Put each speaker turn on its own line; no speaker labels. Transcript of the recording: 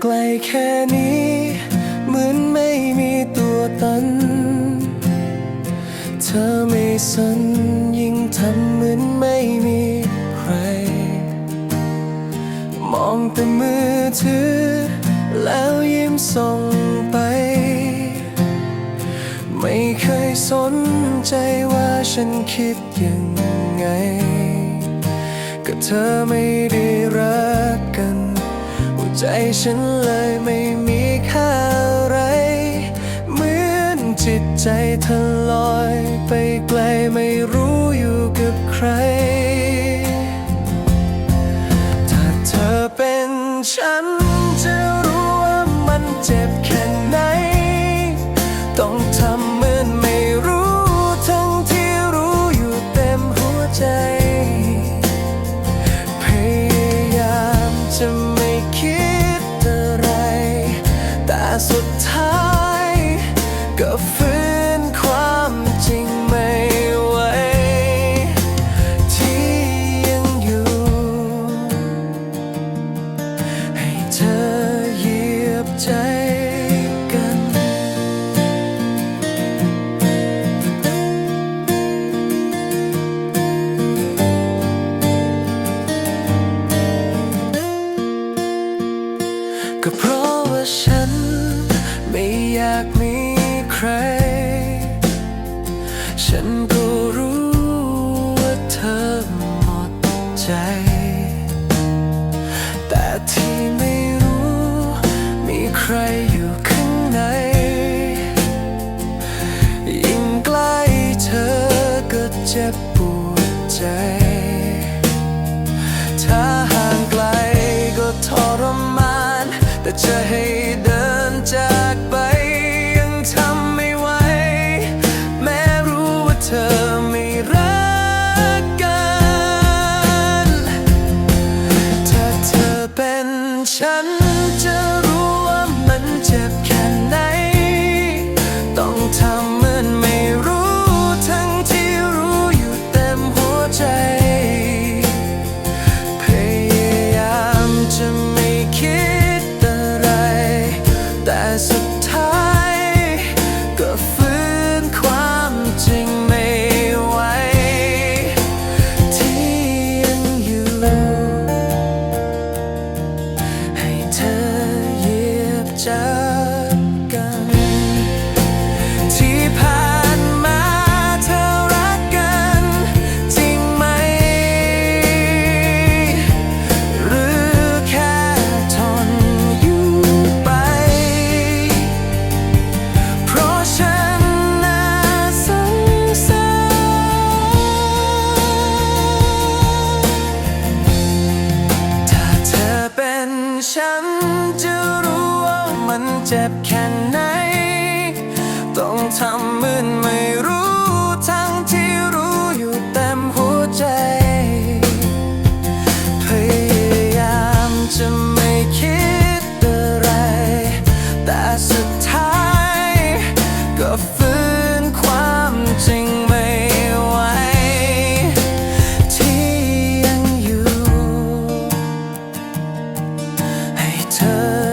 ไกลแค่นี้ เหมือนไม่มีตัวตน เธอไม่สนยิ่งทำเหมือนไม่มีใคร มองแต่มือถือ แล้วยิ้มส่งไป ไม่เคยสนใจว่าฉันคิดยังไง ก็เธอไม่ได้ ใจฉันเลยไม่มีค่าอะไร เหมือนจิตใจเธอลอยไปไกลไม่รู้อยู่กับใคร ถ้าเธอเป็นฉันจะรู้ว่ามันเจ็บแค่ ก็ฝืนความจริงไม่ไหวที่ยังอยู่ ให้เธอเหยียบใจกัน ก็เพราะว่าฉันไม่อยากมี ใคร ฉันก็รู้ว่าเธอหมดใจ แต่ที่ไม่รู้มีใครอยู่ข้างใน ยิ่งใกล้เธอก็เจ็บปวดใจ ถ้าห่างไกลก็ทรมาน แต่จะให้เดินจากไปยังทำ ฉันจะรู้ว่ามันเจ็บแค่ไหน ต้องทำมืนมือนไ turn.